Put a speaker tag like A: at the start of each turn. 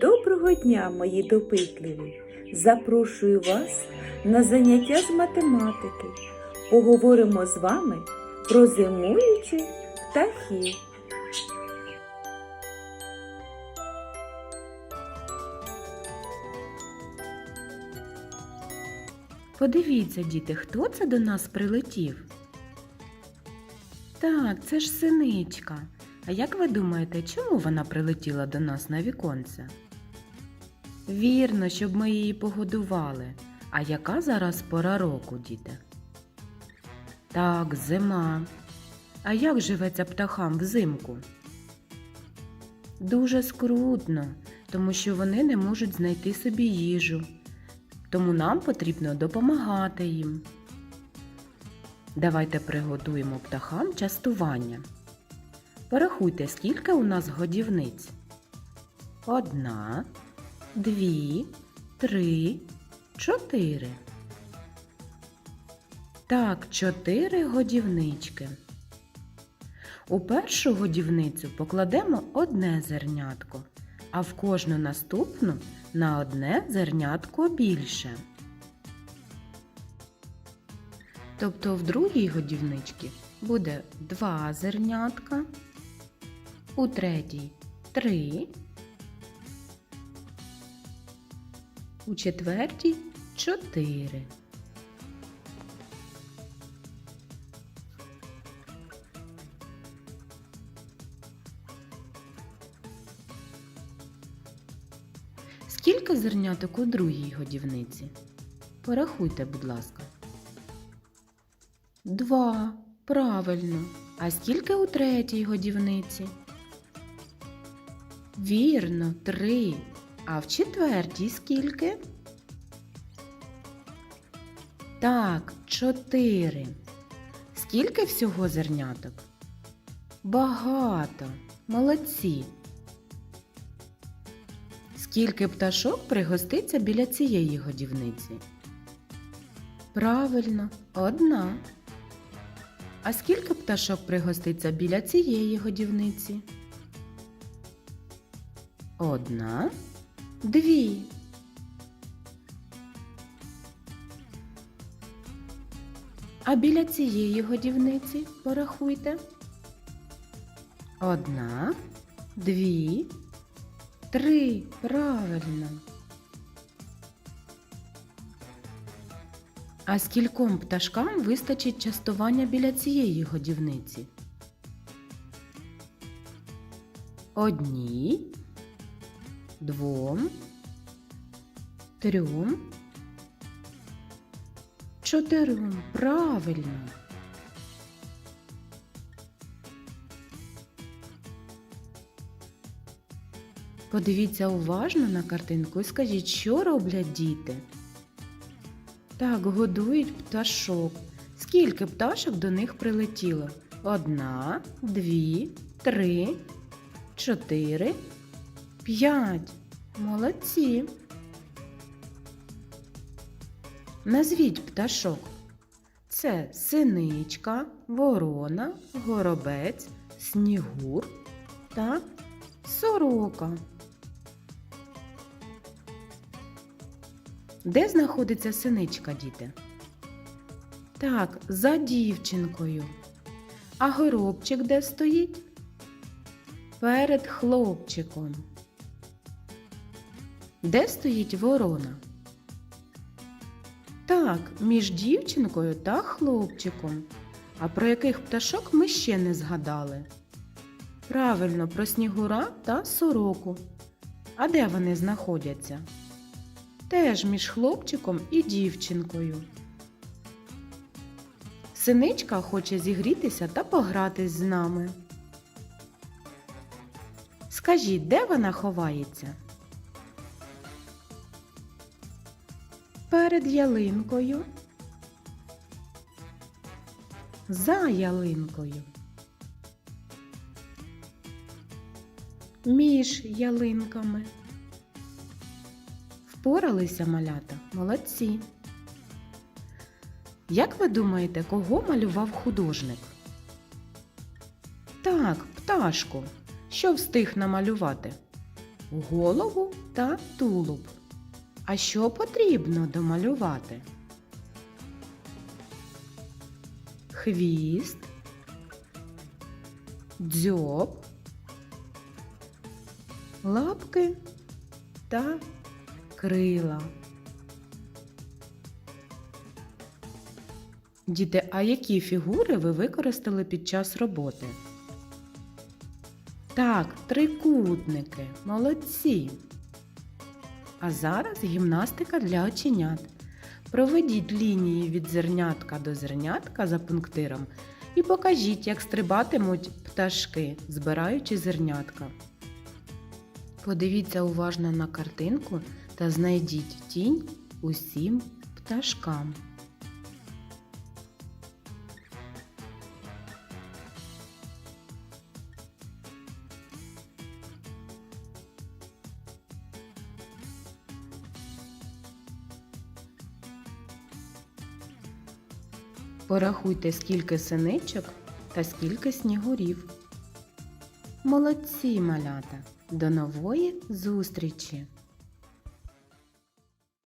A: Доброго дня, мої допитливі! Запрошую вас на заняття з математики. Поговоримо з вами про зимуючих птахів.
B: Подивіться, діти, хто це до нас прилетів? Так, це ж синичка. А як ви думаєте, чому вона прилетіла до нас на віконце? Вірно, щоб ми її погодували. А яка зараз пора року, діти? Так, зима. А як живеться птахам взимку? Дуже скрутно, тому що вони не можуть знайти собі їжу. Тому нам потрібно допомагати їм. Давайте приготуємо птахам частування. Порахуйте, скільки у нас годівниць. Одна, дві, три, чотири. Так, чотири годівнички. У першу годівницю покладемо одне зернятко, а в кожну наступну на одне зернятко більше. Тобто в другій годівничці буде два зернятка, у третій три, у четвертій чотири. Скільки зерняток у другій годівниці? Порахуйте, будь ласка. Два. Правильно. А скільки у третій годівниці? Вірно, три. А в четвертій скільки? Так, чотири. Скільки всього зерняток? Багато. Молодці. Скільки пташок пригоститься біля цієї годівниці? Правильно, одна. А скільки пташок пригоститься біля цієї годівниці? Одна, дві. А біля цієї годівниці порахуйте. Одна, дві, три. Правильно. А скільком пташкам вистачить частування біля цієї годівниці? Одній, двом, трьом, чотирьом. Правильно. Подивіться уважно на картинку і скажіть, що роблять діти. Так, годують пташок. Скільки пташок до них прилетіло? Одна, дві, три, чотири, п'ять. Молодці. Назвіть пташок. Це синичка, ворона, горобець, снігур та сорока. Де знаходиться синичка, діти? Так, за дівчинкою. А горобчик де стоїть? Перед хлопчиком. Де стоїть ворона? Так, між дівчинкою та хлопчиком. А про яких пташок ми ще не згадали? Правильно, про снігура та сороку. А де вони знаходяться? Теж між хлопчиком і дівчинкою. Синичка хоче зігрітися та погратись з нами. Скажіть, де вона ховається? Перед ялинкою. За ялинкою. Між ялинками. Впоралися малята, молодці. Як ви думаєте, кого малював художник? Так, пташку. Що встиг намалювати? голову та тулуб. А що потрібно домалювати? Хвіст, дзьоб, лапки та крила. Діти, а які фігури ви використали під час роботи? Так, трикутники, молодці. А зараз гімнастика для оченят. Проведіть лінії від зернятка до зернятка за пунктиром і покажіть, як стрибатимуть пташки, збираючи зернятка. Подивіться уважно на картинку та знайдіть тінь усім пташкам. Порахуйте, скільки синичок та скільки снігурів. Молодці, малята! До нової зустрічі!